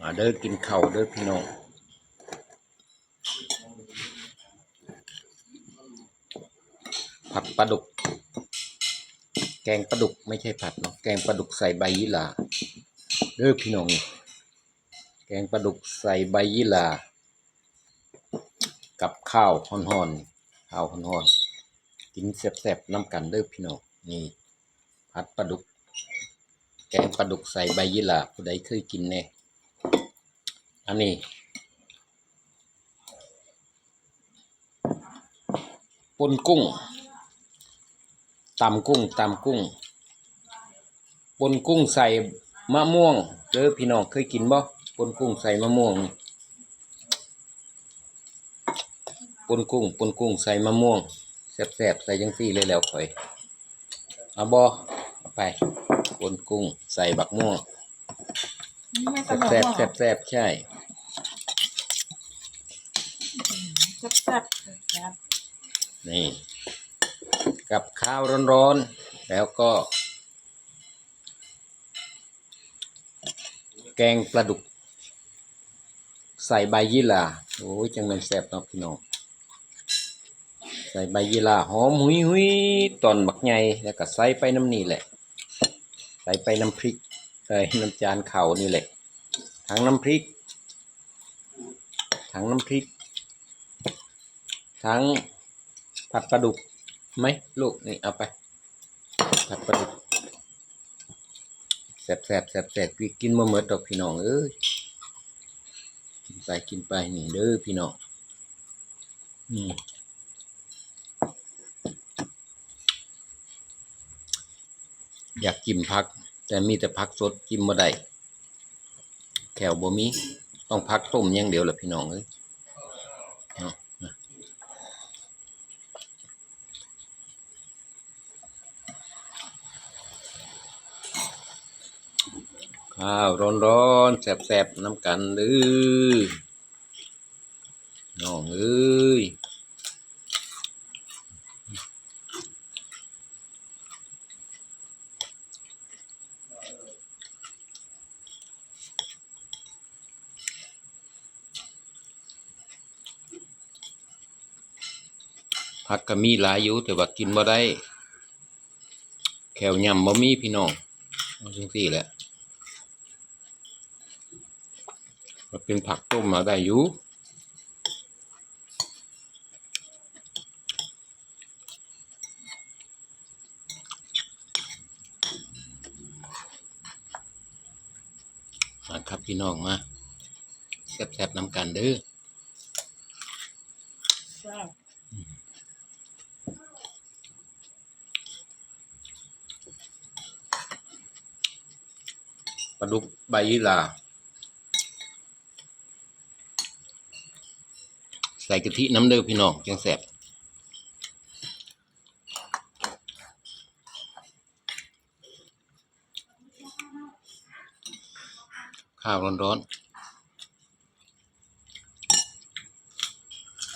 มาเด้อกินข้าวเด้อพี่น้องผัดปลาดุก แกงปลาดุกไม่ใช่ผัดเนาะแกงปลาดุกใส่ใบยี่หร่าเด้อพี่น้องแกงปลาดุกใส่ใบยี่หร่ากับข้าวห่อนๆข้าวห่อนๆกินแซ่บๆน้ำกันเด้อพี่น้องนี่ผัดปลาดุก แกงปลาดุกใส่ใบยี่หร่าผู้ใดเคยกินแน่ อันนี้ปนกุ้งตำกุ้งตำกุ้งปนกุ้งใส่มะม่วงเด้อพี่น้องเคยกินบ่ปนกุ้งใส่มะม่วงปนกุ้งปนกุ้งใส่มะม่วงแซ่บๆใส่จังซี่เลยแล้วข่อยเอาบ่เอาไปปนกุ้งใส่บักม่วงไม่ตลกแซ่บหรอแซ่บแซ่บๆใช่ ซ่บแซ่บแซ่บนี่ กับข้าวร้อนๆ แล้วก็ แกงปลาดุก ใส่ใบยี่หร่าโอ้ยจังเป็นแซ่บเนาะพี่น้องใส่ใบยี่หร่าหอมหุยหุยตอนบักใหญ่แล้วก็ใส่ไปน้ำนี่แหละ ใส่ไปน้ำพริกใส่น้ำจานเขานี่แหละทั้งน้ำพริกทั้งน้ำพริก ทั้งผัดปลาดุกไหมลูกนี่เอาไป ผัดปลาดุกแสบแสบแสบแสบกินมาเมดดอกพี่น้องเอ้ยกินไปกินไปนี่เด้อพี่น้องอืมอยากกินพัก แต่มีแต่พักสดกินมาได้แขวบ่มี ต้องพักต้มอย่างเดียวแหละพี่น้องเอ้ยเนาะ ข้าวร้อนๆแซ่บๆน้ำกันเด้อน้องเอ้ยผักก็มีหลายอยู่แต่ว่ากินบ่ได้ แขวยำบ่มีพี่น้องเอาจังซี่แหละ มันเป็นผักต้มมาได้อยู่มาครับพี่น้องมาแซ่บๆน้ำกันเด้อปลาดุกใบยี่หร่า ใส่กะทิน้ำเด้อพี่น้องจังแสบข้าวร้อนๆ